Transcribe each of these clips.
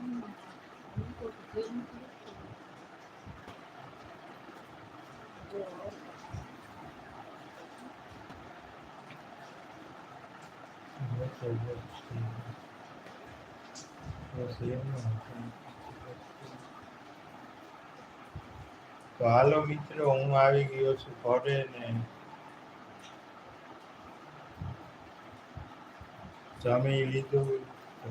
તો હાલો મિત્રો હું આવી ગયો છું ઘરે ને જમી લીધું. તો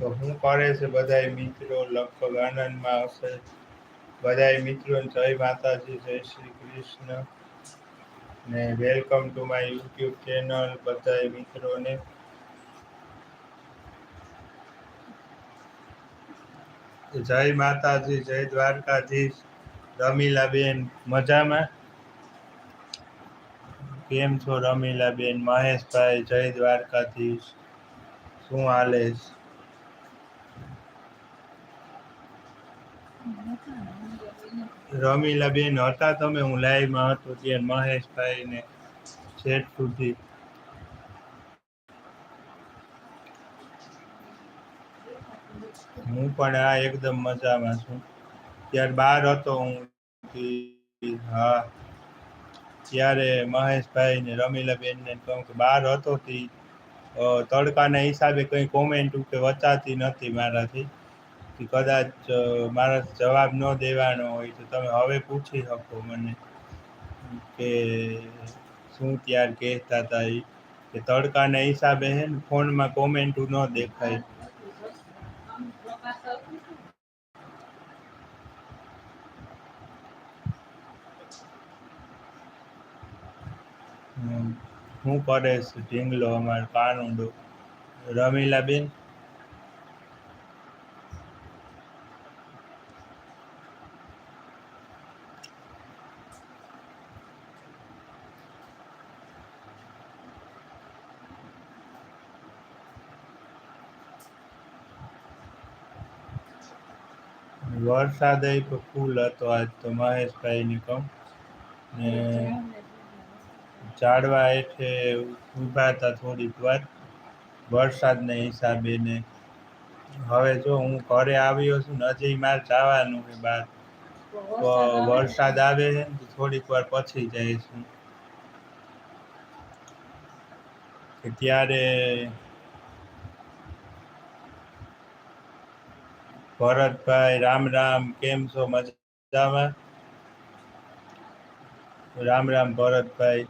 તો હું કરે છે બધાય મિત્રો લગભગ આનંદમાં હશે. બધાય મિત્રો જય માતાજી, જય શ્રી કૃષ્ણ. ને welcome to my YouTube channel બધાય મિત્રોને. જય માતાજી, જય દ્વારકાધીશ. રમીલાબેન મજામાં? કેમ છો રમીલાબેન? મહેશભાઈ, જય દ્વારકાધીશ. શું હાલે છે? રમીલાબેન હતા, તમે હું લાઈવમાં હતો ત્યારે મહેશભાઈ ને છેટ સુધી. હું પણ આ એકદમ મજામાં છું. ત્યારે બહાર હતો હું. હા. ત્યારે મહેશભાઈ ને રમીલાબેન ને બહાર હતો તી. તડકાના હિસાબે કઈ કોમેન્ટ કે વચાતી નથી મારાથી. કે કદાચ માણસ જવાબ ન દેવાનો હોય તો તમે હવે પૂછી શકો મને કે શું ત્યાર કહેતા હતા એ કે તડકાના હિસાબે હે ને ફોનમાં કોમેન્ટ ન દેખાય. હું કરે છે, ઢીંગલો અમાર કાનુડો. રમીલાબેન? વરસાદ ફૂલ હતો આજ તો મહેશભાઈની કહું. ને ઝાડવા હેઠે ઊભા હતા થોડીક વાર, વરસાદના હિસાબે ને. હવે જો હું ઘરે આવ્યો છું ને હજી મારે જવાનું છે બહાર. તો વરસાદ આવે છે ને થોડીક વાર પછી જઈશું. કે ત્યારે ભરતભાઈ, રામ રામ, કેમ છો? મજામાં? રામ રામ, ભરતભાઈ.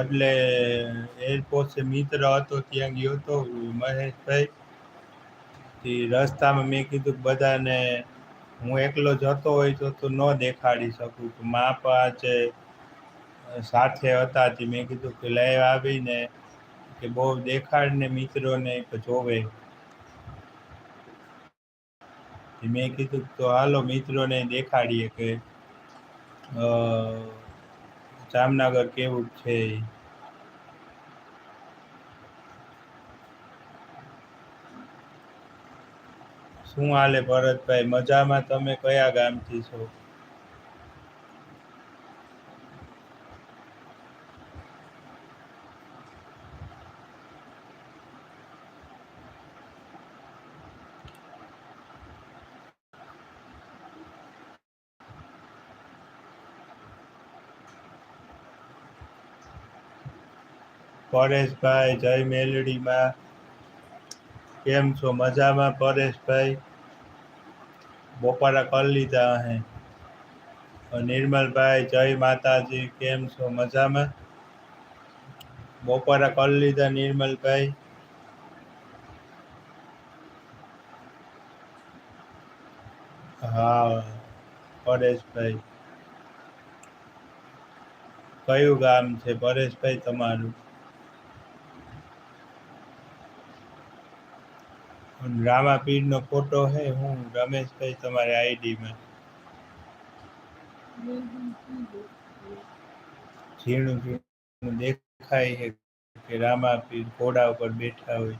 એટલે એરપોર્ટ મિત્ર હતો, ત્યાં ગયો હતો મહેશભાઈ. રસ્તામાં મેં કીધું બધાને હું એકલો જતો હોય તો તો ન દેખાડી શકું. મા પાસે સાથે હતા તે મેં કીધું કે લઈ આવીને કે બહુ દેખાડને મિત્રોને કે જોવે. મેં કીધું તો હાલો મિત્રોને દેખાડીએ કે જામનગર કેવું છે? શું હાલે ભરતભાઈ? મજામાં? તમે કયા ગામથી છો? પરેશભાઈ, જય મેલડીમાં. કેમ છો? મજામાં? પરેશભાઈ? બપોરા કરી લીધા અહીં નિર્મલભાઈ, જય માતાજી. કેમ છો? મજામાં? બપોરા કરી લીધા નિર્મલભાઈ. હા, પરેશભાઈ. કયું ગામ છે પરેશભાઈ તમારું? રામાપીર નો ફોટો હે, હું રમેશભાઈ તમારી આઈડીમાં ઝીણું ઝીણું દેખાય છે કે રામાપીર ઘોડા ઉપર બેઠા હોય.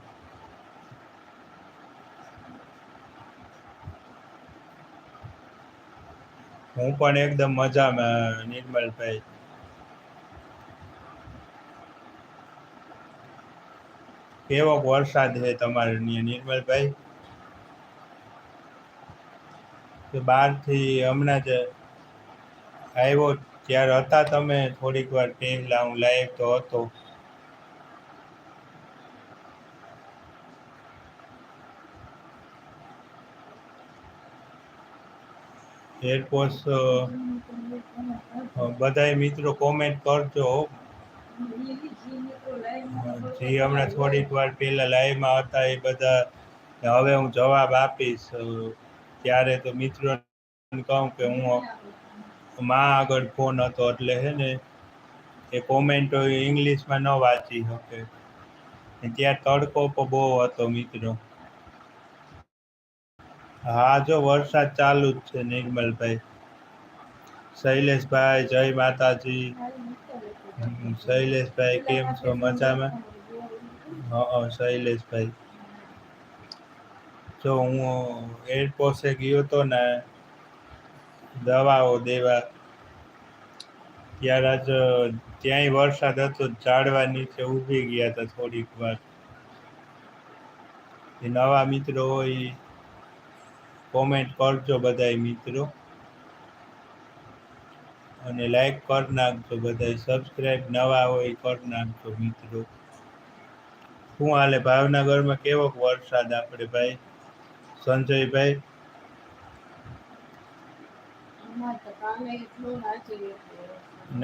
હું પણ એકદમ મજામાં નિર્મલભાઈ. કેવો વરસાદ છે તમારે નિર્મલભાઈ? કે બહારથી હમણાં જ આવ્યો ત્યારે હતા તમે? થોડીક વાર પહેલા હું લાઈવ તો હતો. એરપોર્ટ બધાય મિત્રો કોમેન્ટ કરજો જે હમણાં થોડીક વાર પહેલા લાઈવમાં હતા એ બધા. હવે હું જવાબ આપીશ ત્યારે તો મિત્રો કહું કે હું માં આગળ ફોન હતો એટલે હે ને, એ કોમેન્ટો ઇંગ્લિશમાં ન વાંચી શકે. ત્યાં તડકો પણ બહુ હતો મિત્રો. હા, જો વરસાદ ચાલુ જ છે નિર્મલભાઈ. શૈલેષભાઈ, જય માતાજી. શૈલેષભાઈ, કેમ છો? મજામાં? હા શૈલેષભાઈ. જો હું એરપોર્ટે ગયો હતો ને દવાઓ દેવા, ત્યારે જ ત્યાંય વરસાદ હતો, ઝાડવા નીચે ઊભી ગયા હતા થોડીક વાર. એ નવા મિત્રો હોય કોમેન્ટ કરજો બધાય મિત્રો. અને લાઈક કરી નાખજો બધાય સબસ્ક્રાઈબ નવા હોય કરી નાખજો મિત્રો. શું હાલે ભાવનગરમાં કેવો વરસાદ આપણે ભાઈ? સંજયભાઈ?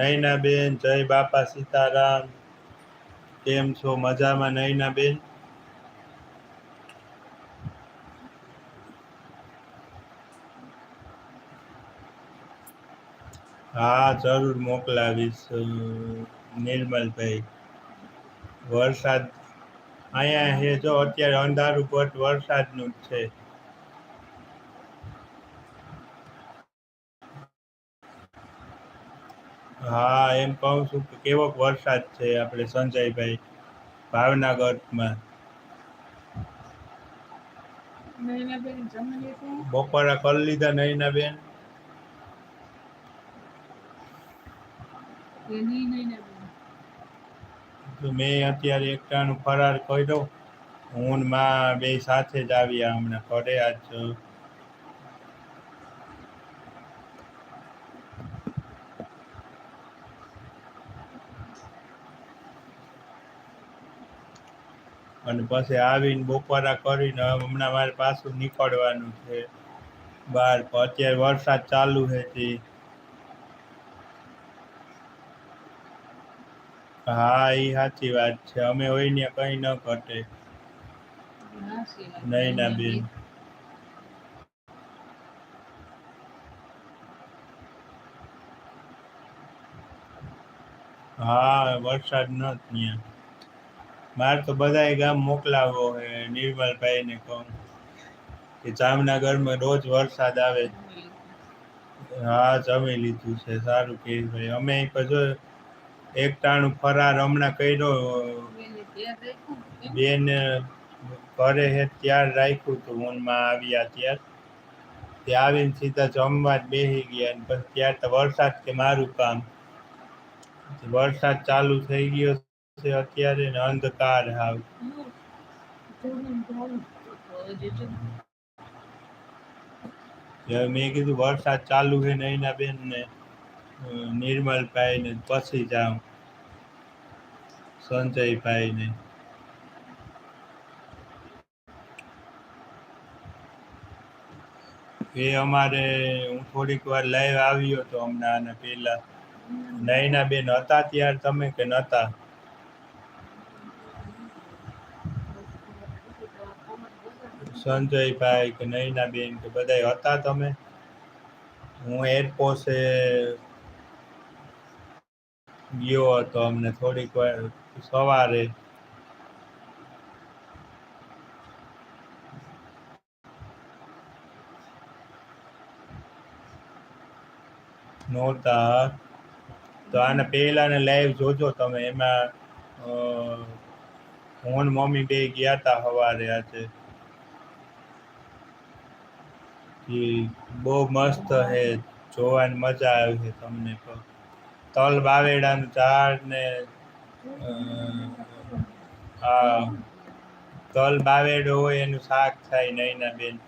નૈના બેન જય બાપા સીતારામ. કેમ છો? મજામાં નૈના બેન હા જરૂર મોકલાવીશ નિર્મલભાઈ. વરસાદ અહીંયા હે જો અત્યારે અંધારું બટ વરસાદનું જ છે. હા એમ કહું છું કે કેવો વરસાદ છે આપણે સંજયભાઈ ભાવનગરમાં. બપોરા કરી લીધા નૈના બેન મેં અત્યારે એકટાનું ફરાર કર્યો. હું માં બે સાથે જ આવ્યા હમણાં ઘરે આજ. અને પછી આવીને બપોરા કરીને હમણાં મારે પાછું નીકળવાનું છે. બહાર અત્યારે વરસાદ ચાલુ છે હા એ સાચી વાત છે. અમે હોય ને કઈ ન ઘટે. નહીં ના, બેન. હા, વરસાદ ન ત્યાં મારે તો બધાય ગામ મોકલાવો હે નિર્મલભાઈને કહું કે જામનગરમાં રોજ વરસાદ આવે. હા, જમી લીધું છે. સારું કે ભાઈ. અમે જો એક ટાણું ફરાર હમણાં કર્યો. બેન ઘરે હે ત્યાર રાખ્યું હતું ઊનમાં આવ્યા ત્યાર. તે આવીને સીધા જમવા જ બેસી ગયા ને પછી ત્યાર તો વરસાદ કે મારું કામ. વરસાદ ચાલુ થઈ ગયો છે અત્યારે ને અંધકાર હાવ. મેં કીધું વરસાદ ચાલુ છે નૈના બેન ને નિર્મલભાઈ ને પછી જાઉં. સંજયભાઈને. એ અમારે, હું થોડીક વાર લાઈવ આવ્યો હતો હમણાં અને પેલા. નયના બેન હતા ત્યાર, તમે કે નતા? સંજયભાઈ કે નયના બેન કે બધા હતા તમે? હું એરપોર્ટે ગયો હતો અમને થોડીક વાર સવારે. નહોતા. તો આને પહેલાને લાઈવ જોજો તમે. એમાં હું મમ્મી બે ગયા તા સવારે આજે. બહુ મસ્ત છે જોવાની મજા આવે છે તમને તો તલ, બાવેડાનું ઝાડ ને આ તલ, બાવેડો હોય એનું શાક થાય નૈના બેન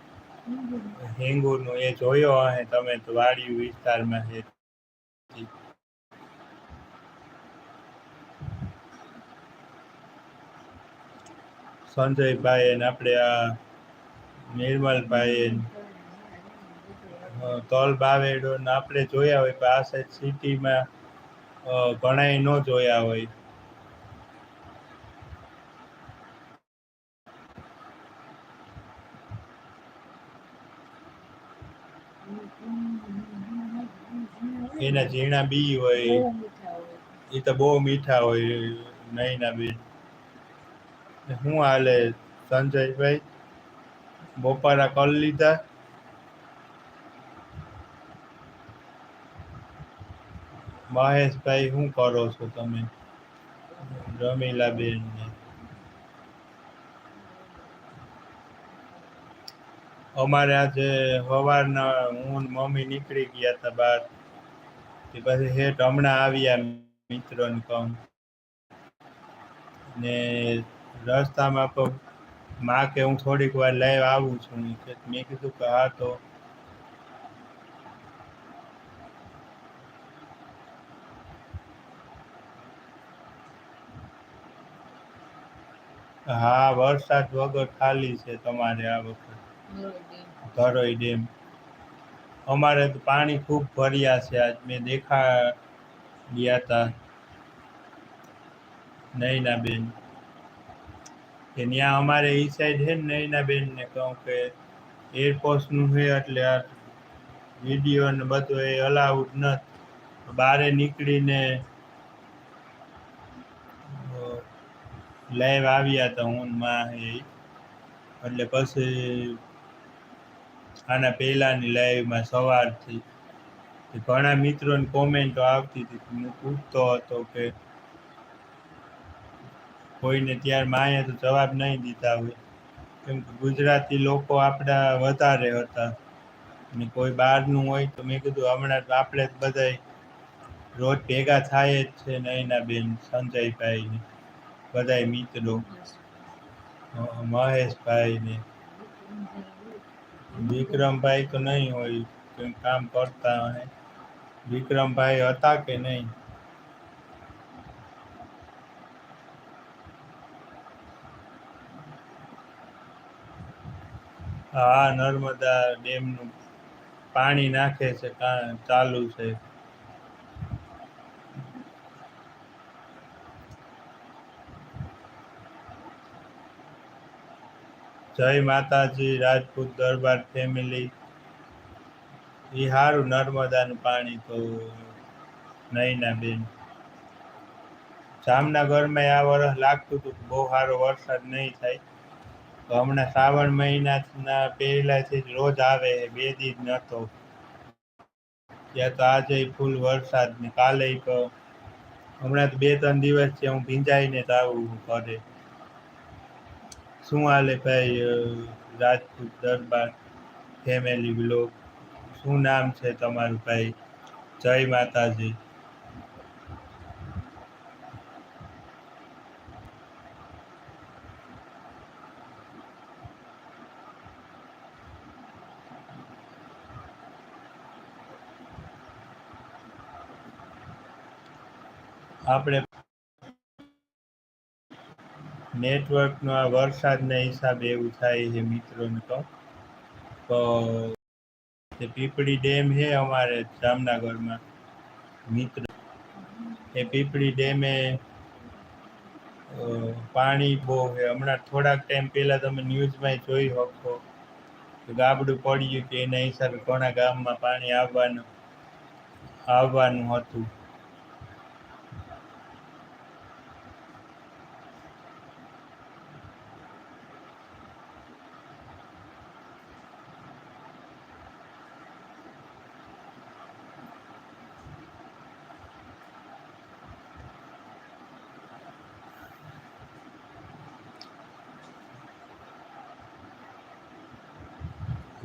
હિંગુનું એ જોયો હે તમે તો વાડિયું વિસ્તારમાં છે સંજયભાઈ ને આપણે આ નિર્મલભાઈ તલ, બાવેડો ને આપણે જોયા હોય પણ આ સાઈડ સિટીમાં ઘણાય ન જોયા હોય. એના ઝીણા બી હોય. એ તો બહુ મીઠા હોય નૈના બી. શું હાલે સંજયભાઈ બપોરા કલ લીધા. મહેશભાઈ, શું કરો છો તમે? રમીલા બેન ને. અમારે આજે સવારના, હું મમ્મી નીકળી ગયા હતા બહાર તે પછી હેઠ હમણાં આવ્યા મિત્રોને કહું ને રસ્તામાં પણ માં કે હું થોડીક વાર લઈ આવું છું. મેં કીધું કે હા તો હા, વરસાદ વગર ખાલી છે તમારે આ વખત. ધરોઈ ડેમ. અમારે તો પાણી ખૂબ ભર્યા છે આજ. મેં દેખા, ગયા હતા નૈના બેન કે ત્યાં અમારે ઈ સાઈડ છે ને નૈના બેન ને કહું કે એરફોર્સનું છે એટલે આ વીડિયો ને બધું એ અલાઉડ નથી. બારે નીકળીને લાઈવ આવ્યા હતા હું માં એ. એટલે પછી આના પહેલાંની લાઈવમાં સવારથી. ઘણા મિત્રોની કોમેન્ટો આવતી હતી હું પૂછતો હતો કે કોઈને ત્યાર માએ તો જવાબ નહીં દીધા હોય. કેમ કે ગુજરાતી લોકો આપણા વધારે હતા. ને કોઈ બહારનું હોય તો મેં કીધું હમણાં આપણે જ બધાય રોજ ભેગા થાય જ છે નયના બેન સંજયભાઈ ને બધાય મિત્રો. મહેશભાઈને. મહેશભાઈ વિક્રમભાઈ તો નહીં હોય કામ કરતા અને વિક્રમભાઈ હતા કે નહીં? હા, નર્મદા ડેમનું પાણી નાખે છે ચાલુ છે. જય માતાજી, રાજપૂત દરબાર ફેમિલી એ સારું નર્મદાનું પાણી તો નૈના બેન. જામનગરમાં આ વર્ષ લાગતું હતું બહુ સારો વરસાદ નહીં થાય. તો હમણાં શ્રાવણ મહિનાના પહેલાથી જ રોજ આવે, બે દી જ નહોતો ત્યાં તો આજે ફૂલ વરસાદ ને કાલે હમણાં તો બે ત્રણ દિવસ છે હું ભીંજાઈને જ આવું ઘરે. શું હાલે ભાઈ અ, રાજપૂત દરબાર ફેમિલી બ્લોગ શું નામ છે તમારું ભાઈ? જય માતાજી. આપણે નેટવર્કનો આ વરસાદના હિસાબે એવું થાય છે મિત્રોને તો. તો તે પીપળી ડેમ છે અમારે જામનગરમાં, મિત્ર, એ પીપળી ડેમે પાણી બહુ છે. હમણાં થોડાક ટાઈમ પહેલાં તમે ન્યૂઝમાં જોઈ શકો ગાબડું પડ્યું કે એના હિસાબે ઘણા ગામમાં પાણી આવવાનું આવવાનું હતું.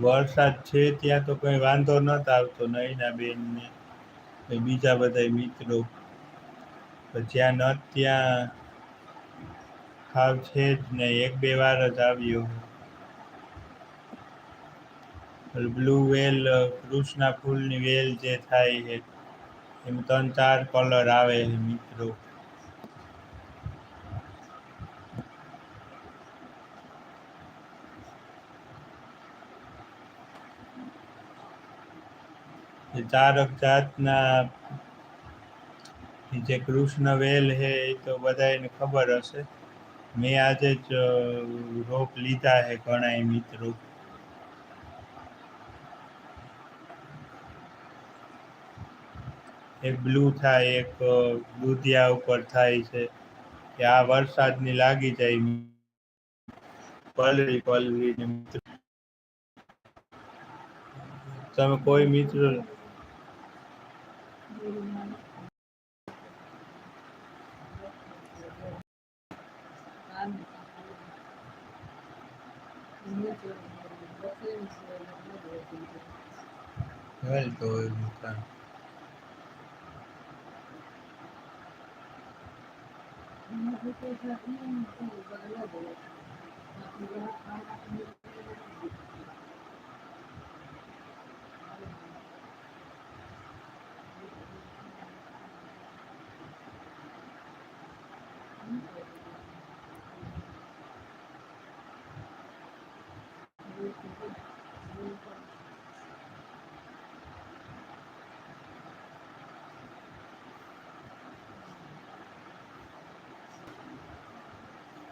વરસાદ છે, ત્યાં તો કંઈ વાંધો નતો આવતો નહીંના બેન ને બીજા બધા મિત્રો. જ્યાં ન ત્યાં ખાવ છે જ નહીં એક બે વાર જ આવ્યો બ્લુ વેલ, કૃષ્ણા ફૂલની વેલ જે થાય છે, એમ ત્રણ ચાર કલર આવે છે મિત્રો. એ ચારક જાતના જે કૃષ્ણ વેલ છે એ તો બધાને ખબર હશે. મેં આજે જ રોપ લીધા છે ઘણા મિત્રો. એક બ્લુ થાય, એક દૂધિયા ઉપર થાય છે. કે આ વરસાદની લાગી જાય. પલરી પલરી તમે કોઈ મિત્રો વેલ તો એનું કાંઈ.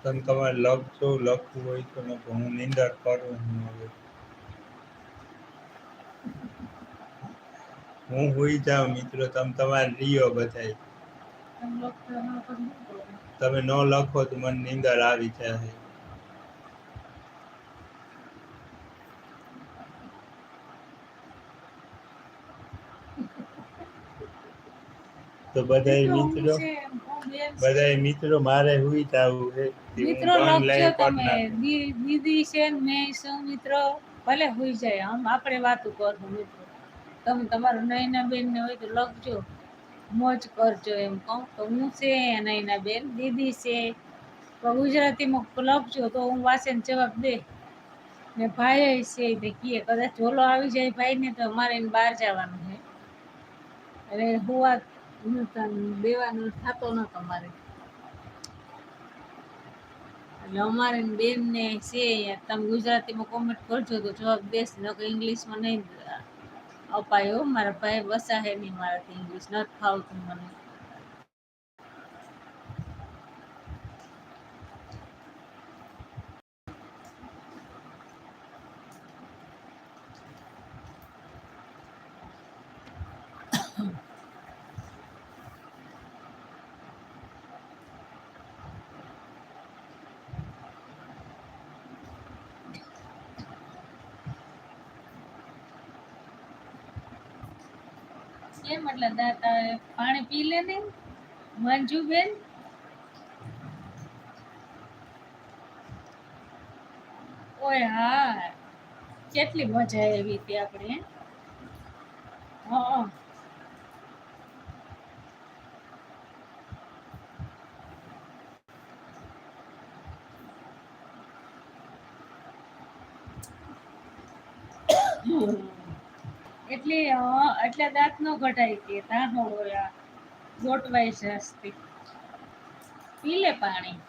તમે તમારે લખજો લખવું હોય તો નકર હું નિંદર કરું હું હવે. હું હોઈ જાઉં મિત્રો તમે તમારે રીયો બધાય. તમે ન લખો તો મને નિંદર આવી જાય તો બધાય મિત્રો બધાય મિત્રો મારે હુઈ છે. મિત્રો લખજો તમે. દીદી છે મેં છું મિત્રો ભલે હુઈ જાય આમ આપણે વાત કરશું મિત્રો. તમે તમારું નયના બેન ને હોય તો લખજો. મોજ કરજો એમ કહું. તો હું છે નયના બેન દીદી છે. ગુજરાતીમાં લખજો તો હું વાંચે જવાબ દે. ને ભાઈ છે તે કીએ કદાચ ઝોલો આવી જાય ભાઈ ને તો અમારે એને બહાર જવાનું છે. એટલે હુવા દેવાનું થતો ન તમારે એટલે અમારે બેન ને છે તમે ગુજરાતીમાં કોમેન્ટ કરજો તો જવાબ દેશ. ન કે ઇંગ્લિશમાં નહીં અપાયો. મારા ભાઈ વસાહે નહીં મારાથી ઇંગ્લિશ નથી ફાવતું મને કેમ એટલે દાતા પાણી પી લે ને. મંજુબેન. ઓય હા, કેટલી મજા આવી હતી આપણે. હા. એટલે એટલે દાંત નો ઘટાય કે ધાહોળો ગોટવાય છે હસ્તી. પી લે પાણી.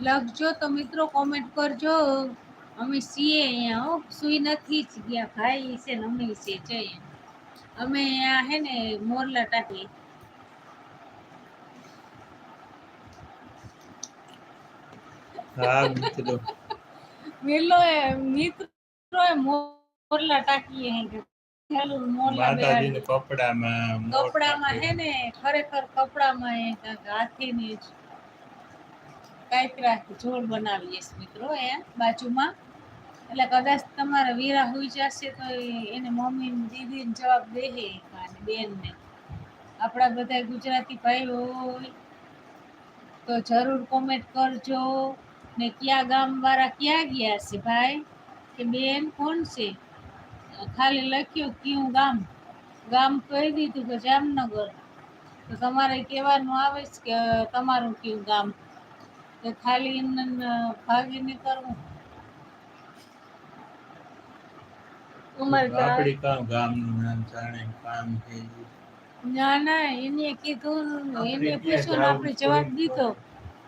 લખજો તો મિત્રો કોમેન્ટ કરજો. અમે છીએ અહીંયા, હો. સુઈ નથી જ ગયા. ભાઈ છે ને અમે છે જઈએ અમે અહીંયા હે ને, મોરલા ટાંકી હા મિત્રો. મિલો એ મિત્રો એ મોરલા ટાંકી હે પેલું મોરલા માતાજીને. કપડામાં કપડામાં હે ને ખરેખર કપડામાં એ હાથીની કાંઈક જોડ બનાવીએ મિત્રો એ બાજુમાં. એટલે કદાચ તમારા વીરા હોઈ જશે તો એને મમ્મી ને દીદી ને જવાબ દેહે અને બેન ને આપણા બધા ગુજરાતી ભાઈ હોય તો જરૂર કોમેન્ટ કરજો. ને કયા ગામ વાળા ક્યાં ગયા છે ભાઈ? કે બેન કોણ છે? ખાલી લખ્યું કયું ગામ? ગામ કહી દીધું કે જામનગર. તો તમારે કહેવાનું આવે છે કે તમારું કયું ગામ? તો ખાલી એમને ભાગી નીકળવું અમારે આપડી કામ ગામનું નામ જાણે કામ થઈ ગયું ના ના એને કીધું એને પૂછ્યું આપણે જવાબ દીધો.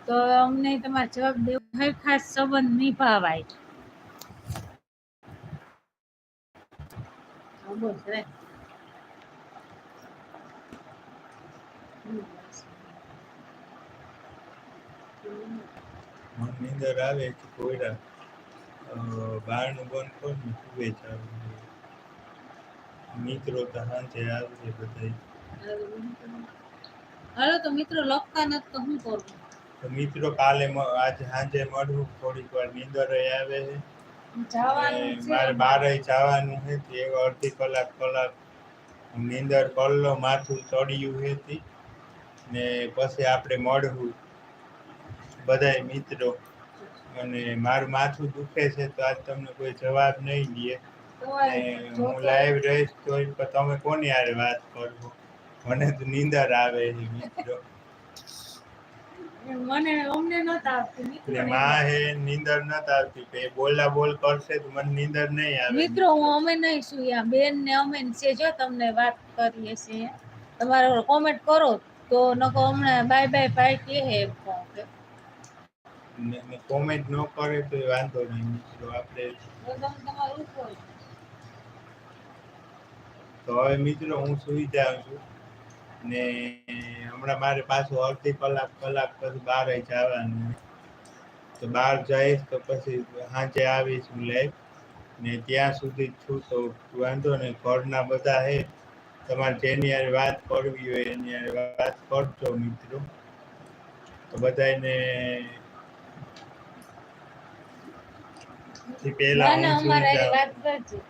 તો અમને તમારે જવાબ દેવો ખાસ સંબંધ નિભાવાય. હા, નીંદર આવે કે કોયડા બહારનું બંધ કોણ ને જ મિત્રો તો સાંજે છે બધા હાલો તો મિત્રો લખતા નથી તો શું કરું? તો મિત્રો કાલે આજે સાંજે મળવું થોડીક વાર નીંદર આવે છે. મારે બારે જવાનું છે તે એક અડધી કલાક કલાક નીંદર કરલો માથું ચડ્યું હતી. ને પછી આપણે મળવું. બધાય મિત્રો. અને મારું માથું દુખે છે તો આજ તમને કોઈ જવાબ નહીં દે. હું લાઈવ રહીશ તો તમે કોની હારે વાત કરવો મને તો નીંદર આવે છે મિત્રો. મને અમને નતા આવતું માં હે નીંદર નત આવતી કે બોલા બોલ કરશે તો મને નીંદર નહીં આવે. મિત્રો હું અમે નહીં સુયા બેન ને અમે છે. જો તમને વાત કરીએ છીએ તમારે કોમેન્ટ કરો તો નકો હમણાં બાય બાય ભાઈ કે હે. કોમેન્ટ ન કરે તો વાંધો નહીં મિત્રો. આપણે. તો હવે મિત્રો હું સુઈ જાઉં છું. ને હમણાં મારે પાછું અડધી કલાક કલાક પછી બહાર જવાનું. તો બહાર જઈશ તો પછી સાંજે આવીશ હું લાઈવ ને ત્યાં સુધી છું તો વાંધો નહીં, ઘરના બધા હે. તમારે જેની હારે વાત કરવી હોય એની હારે વાત કરજો મિત્રો. તો બધાને પહેલા હું સુઈ જાઉં